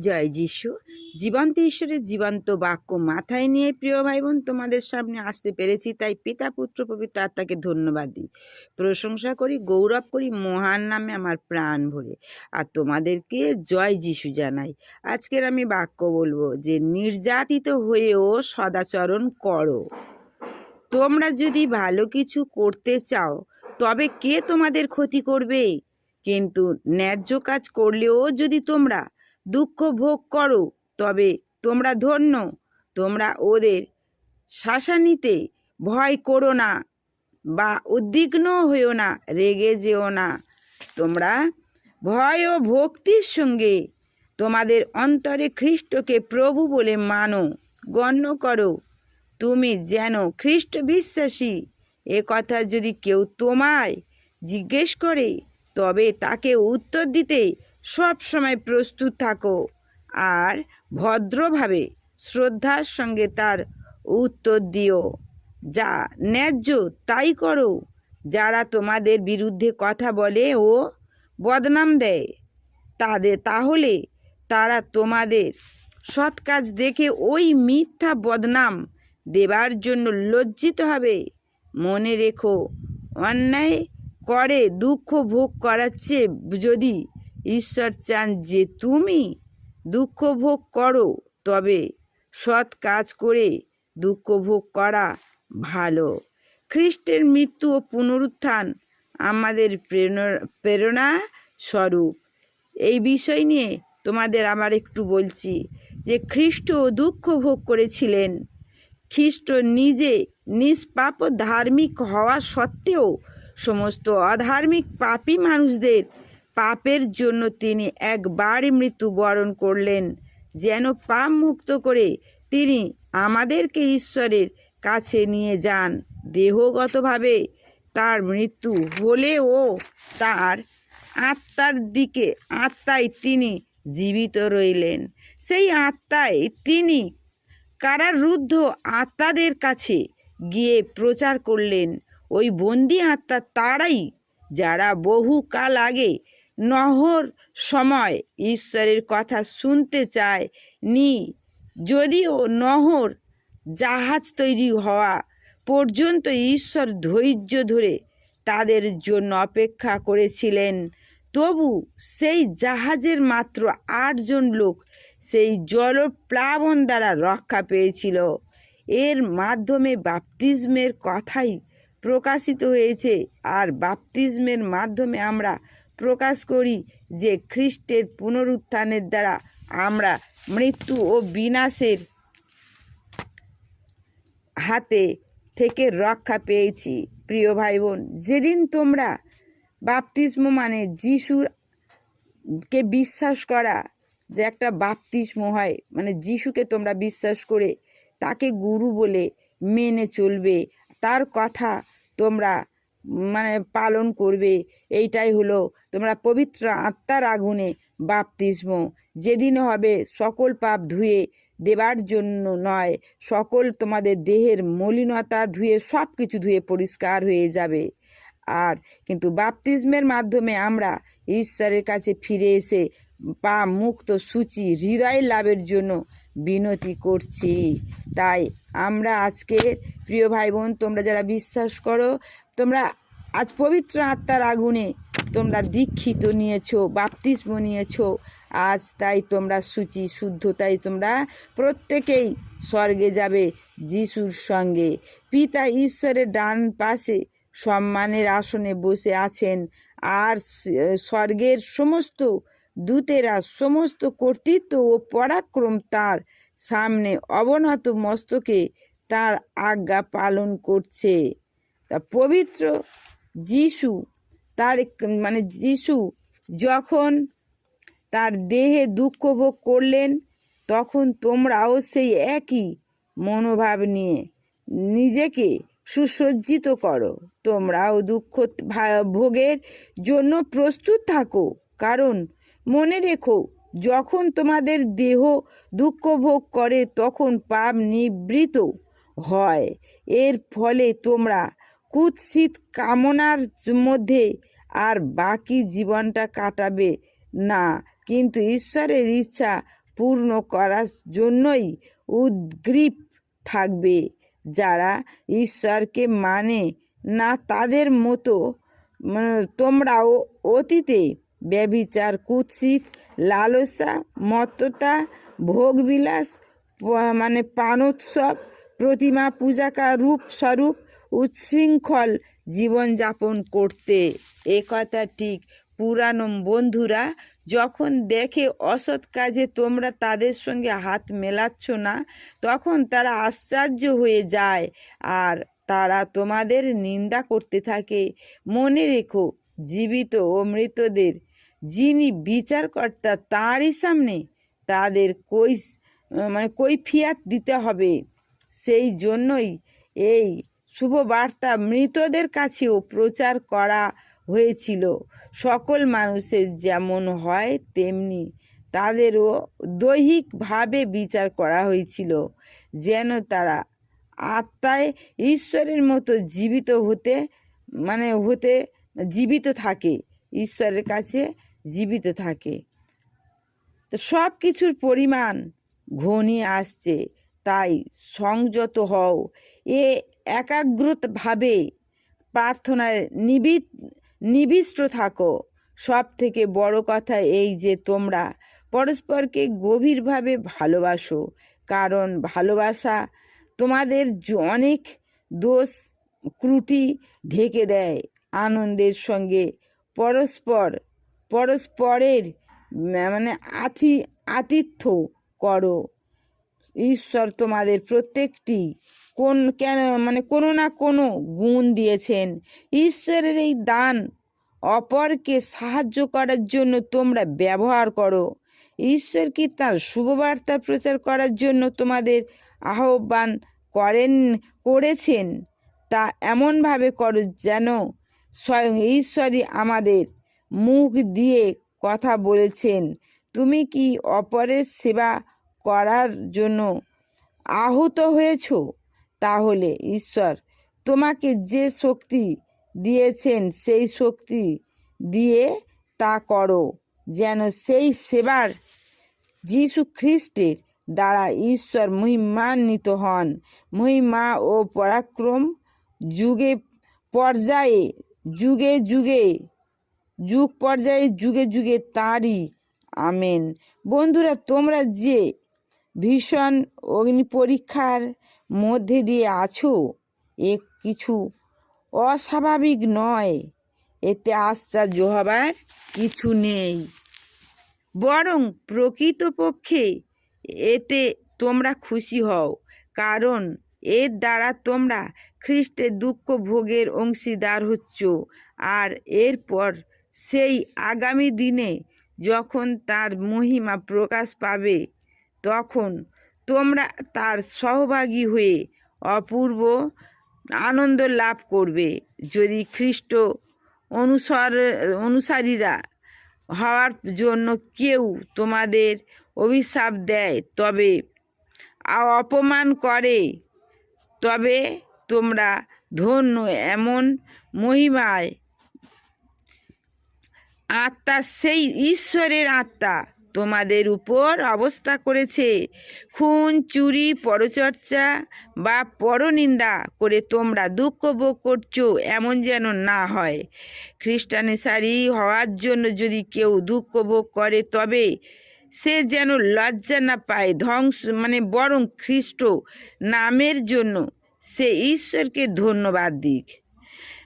জয় যিশু। জীবন্ত ঈশ্বরের জীবন্ত বাক্য মাথায় নিয়ে প্রিয় ভাই বোন তোমাদের সামনে আসতে পেরেছি, তাই পিতা, পুত্র, পবিত্র আত্মাকে ধন্যবাদ দিই। প্রশংসা করি, গৌরব করি, মহান নামে আমার প্রাণ ভরে। আর তোমাদেরকে জয় যিশু জানাই। আজকের আমি বাক্য বলব যে, নির্যাতিত হয়েও সদাচরণ করো। তোমরা যদি ভালো কিছু করতে চাও, তবে কে তোমাদের ক্ষতি করবে? কিন্তু ন্যায্য কাজ করলেও যদি তোমরা দুঃখ ভোগ করো, তবে তোমরা ধন্য। তোমরা ওদের শাসানিতে ভয় করো না বা উদ্বিগ্ন হইও না, রেগে যেও না। তোমরা ভয় ও ভক্তির সঙ্গে তোমাদের অন্তরে খ্রিস্টকে প্রভু বলে মানো, গণ্য করো। তুমি যেন খ্রিস্ট বিশ্বাসী, এ কথা যদি কেউ তোমায় জিজ্ঞেস করে, তবে তাকে উত্তর দিতে সব সময় প্রস্তুত থাকো। আর ভদ্রভাবে শ্রদ্ধার সঙ্গে তার উত্তর দিও। যা ন্যায্য তাই করো। যারা তোমাদের বিরুদ্ধে কথা বলে ও বদনাম দেয়, তাদের তাহলে তারা তোমাদের সৎ কাজ দেখে ওই মিথ্যা বদনাম দেবার জন্য লজ্জিত হবে। মনে রেখো, অন্যায় করে দুঃখ ভোগ করার চেয়ে যদি ঈশ্বর চান যে তুমি দুঃখ ভোগ করো, তবে সৎ কাজ করে দুঃখ ভোগ করা ভালো। খ্রিস্টের মৃত্যু ও পুনরুত্থান আমাদের প্রেরণা স্বরূপ। এই বিষয় নিয়ে তোমাদের আবার একটু বলছি যে খ্রিস্ট দুঃখ ভোগ করেছিলেন। খ্রিস্ট নিজে নিষ্পাপ ধার্মিক হওয়া সত্ত্বেও সমস্ত অধার্মিক পাপী মানুষদের পাপের জন্য তিনি একবারই মৃত্যুবরণ করলেন, যেন পাপ মুক্ত করে তিনি আমাদেরকে ঈশ্বরের কাছে নিয়ে যান। দেহগতভাবে তার মৃত্যু হলেও তার আত্মার দিকে, আত্মায় তিনি জীবিত রইলেন। সেই আত্মায় তিনি কারারুদ্ধ আত্মাদের কাছে গিয়ে প্রচার করলেন। ওই বন্দি আত্মা তারাই, যারা বহু কাল আগে নহর সময় ঈশ্বরের কথা শুনতে চায় নি। যদিও নহর জাহাজ তৈরি হওয়া পর্যন্ত ঈশ্বর ধৈর্য ধরে তাদের জন্য অপেক্ষা করেছিলেন। তবু সেই জাহাজের মাত্র আটজন লোক সেই জলপ্লাবন দ্বারা রক্ষা পেয়েছিল। এর মাধ্যমে বাপতিস্মের কথাই প্রকাশিত হয়েছে। আর বাপতিস্মের মাধ্যমে আমরা প্রকাশ করি যে খ্রিস্টের পুনরুত্থানের দ্বারা আমরা মৃত্যু ও বিনাশের হাতে থেকে রক্ষা পেয়েছি। প্রিয় ভাই বোন যেদিন তোমরা বাপতিস্ম মানে যিশুর কে বিশ্বাস করা, যে একটা বাপতিস্ম হয় মানে যিশুকে তোমরা বিশ্বাস করে তাকে গুরু বলে মেনে চলবে, তার কথা তোমরা মানে পালন করবে। এইটাই হলো, তোমরা পবিত্র আত্মার আগুনে বাপতিস্ম। যেদিন হবে সকল পাপ ধুয়ে দেবার জন্য নয়, সকল তোমাদের দেহের মলিনতা ধুয়ে সব কিছু ধুয়ে পরিষ্কার হয়ে যাবে। আর কিন্তু বাপতিস্মের মাধ্যমে আমরা ঈশ্বরের কাছে ফিরে এসে পা মুক্ত সূচি হৃদয় লাভের জন্য বিনতি করছি। তাই আমরা আজকে প্রিয় ভাই বোন তোমরা যারা বিশ্বাস করো তোমরা আজ পবিত্র আত্মার আগুনে তোমরা দীক্ষিত নিয়েছো, বাপতিস্ম নিয়েছো। আজ তাই তোমরা সূচি শুদ্ধতাই তোমরা প্রত্যেকেই স্বর্গে যাবে যিশুর সঙ্গে। পিতা ঈশ্বরের ডান পাশে সম্মানের আসনে বসে আছেন, আর স্বর্গের সমস্ত দূতেরা, সমস্ত কর্তৃত্ব ও পরাক্রম তার সামনে অবনত মস্তকে তার আজ্ঞা পালন করছে। তা পবিত্র যিশু, তার মানে যিশু যখন তার দেহে দুঃখ ভোগ করলেন, তখন তোমরাও সেই একই মনোভাব নিয়ে নিজেকে সুসজ্জিত করো। তোমরাও দুঃখ ভোগের জন্য প্রস্তুত থাকো। কারণ মনে রেখো, যখন তোমাদের দেহ দুঃখ ভোগ করে, তখন পাপ নিবৃত হয়। এর ফলে তোমরা কুৎসিত কামনার মধ্যে আর বাকি জীবনটা কাটাবে না। কিন্তু ঈশ্বরের ইচ্ছা পূর্ণ করার জন্যই উদ্গ্রীব থাকবে। যারা ঈশ্বরকে মানে না তাদের মতো তোমরাও অতীতে ব্যভিচার, কুৎসিত, লালসা, মত্ততা, ভোগবিলাস মানে পানোৎসব, প্রতিমা পূজাকা রূপ স্বরূপ উচ্ছৃঙ্খল জীবনযাপন করতে। এ কথা ঠিক। পুরানো বন্ধুরা, যখন দেখে অসৎ কাজে তোমরা তাদের সঙ্গে হাত মেলাচ্ছ না, তখন তারা আশ্চর্য হয়ে যায় আর তারা তোমাদের নিন্দা করতে থাকে। মনে রেখো, জীবিত ও মৃতদের, যিনি বিচারকর্তা তাঁরই সামনে তাদের কই মানে কৈফিয়াত দিতে হবে। সেই জন্যই এই শুভ বার্তা। মৃতদের কাছেও প্রচার করা হয়েছিল। সকল মানুষের যেমন হয় তেমনি তাদেরও দৈহিকভাবে বিচার করা হয়েছিল, যেন তারা আত্মায় ঈশ্বরের মতো জীবিত হতে মানে হতে জীবিত থাকে, ঈশ্বরের কাছে জীবিত থাকে। তো সব কিছুর পরিমাণ ঘনিয়ে আসছে, তাই সংযত হও। এ একাগ্রতভাবে প্রার্থনায় নিবিত, নিবিষ্ট থাকো। সব থেকে বড় কথা এই যে তোমরা পরস্পরকে গভীরভাবে ভালোবাসো, কারণ ভালোবাসা তোমাদের অনেক দোষ ক্রুটি ঢেকে দেয়। আনন্দের সঙ্গে পরস্পর, পরস্পরের মানে আতি, আতিথ্য করো। ঈশ্বর তোমাদের প্রত্যেকটি কোন কেন মানে কোনো না কোনো গুণ দিয়েছেন। ঈশ্বরের এই দান অপরকে সাহায্য করার জন্য তোমরা ব্যবহার করো। ঈশ্বর কি তার শুভবার্তা প্রচার করার জন্য তোমাদের আহ্বান করেন, করেছেন? তা এমনভাবে করো যেন স্বয়ং ঈশ্বরই আমাদের মুখ দিয়ে কথা বলেছেন। তুমি কি অপরের সেবা করার জন্য আহত হয়েছ? তাহলে ঈশ্বর তোমাকে যে শক্তি দিয়েছেন, সেই শক্তি দিয়ে তা করো, যেন সেই সেবার যীশু খ্রিস্টের দ্বারা ঈশ্বর মহিমান্বিত হন। মহিমা ও পরাক্রম যুগে পর্যায়ে, যুগে যুগে, যুগ পর্যায়ে, যুগে যুগে তাঁরই। আমেন। বন্ধুরা, তোমরা যে ভীষণ অগ্নি পরীক্ষার মধ্যে দিয়ে আছো? এ কিছু অস্বাভাবিক নয়। এতে আশ্চর্য হবার কিছু নেই। বরং প্রকৃতপক্ষে এতে তোমরা খুশি হও, কারণ এর দ্বারা তোমরা খ্রিস্টের দুঃখ ভোগের অংশীদার হচ্ছ, আর এরপর সেই আগামী দিনে যখন তার মহিমা প্রকাশ পাবে তখন তোমরা তার সহভাগী হয়ে অপূর্ব আনন্দ লাভ করবে। যদি খ্রিস্ট অনুসর, অনুসারীরা হওয়ার জন্য কেউ তোমাদের অভিশাপ দেয়, তবে অপমান করে, তবে তোমরা ধন্য। এমন মহিমায় আত্মা, সেই ঈশ্বরের আত্মা তোমাদের উপর অবস্থা করেছে। খুন, চুরি, পরচর্চা বা পরনিন্দা করে তোমরা দুঃখ ভোগ করছ এমন যেন না হয়। খ্রিস্টানেসারি হওয়ার জন্য যদি কেউ দুঃখ ভোগ করে, তবে সে যেন লজ্জা না পায়, ধ্বংস মানে বরং খ্রিস্ট নামের জন্য সে ঈশ্বরকে ধন্যবাদ দিক।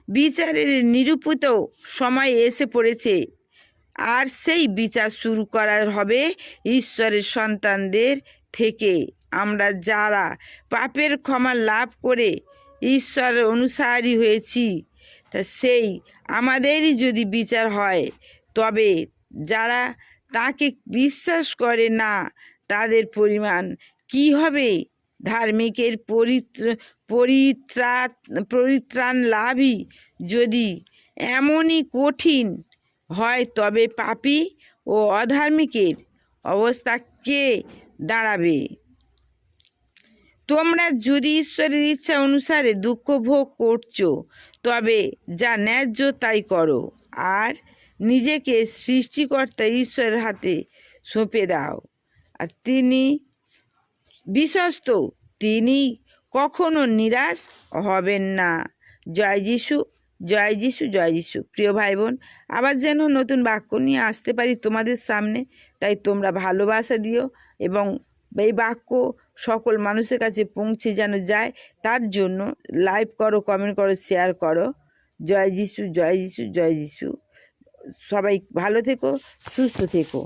বিচারের নিরূপিত সময় এসে পড়েছে। আর সেই বিচার শুরু করা হবে ঈশ্বরের সন্তানদের থেকে। আমরা যারা পাপের ক্ষমা লাভ করে ঈশ্বরের অনুসারী হয়েছি, তা সেই আমাদেরই যদি বিচার হয়, তবে যারা তাকে বিশ্বাস করে না, তাদের পরিমাণ কি হবে? ধার্মিকের পরিত্র পরিত্রাণ পরিত্রাণ লাভই যদি এমনই কঠিন হয় তবে পাপী ও অধার্মিকের অবস্থা কে দাঁড়াবে? তোমরা যদি ঈশ্বরের ইচ্ছা অনুসারে দুঃখ ভোগ করছ, তবে যা ন্যায্য তাই করো। আর নিজেকে সৃষ্টিকর্তা ঈশ্বরের হাতে সঁপে দাও। আর তিনি বিশ্বস্ত, তিনি কখনো নিরাশ হবেন না। জয় যিশু। জয় যিশু জয় যিশু। প্রিয় ভাই বোন আবার যেন নতুন বাক্য নিয়ে আসতে পারি তোমাদের সামনে, তাই তোমরা ভালোবাসা দিও এবং এই বাক্য সকল মানুষের কাছে পৌঁছে যেন যায়, তার জন্য লাইভ করো, কমেন্ট করো, শেয়ার করো। জয় যিশু জয় যিশু জয় যিশু। সবাই ভালো থেকো, সুস্থ থেকো।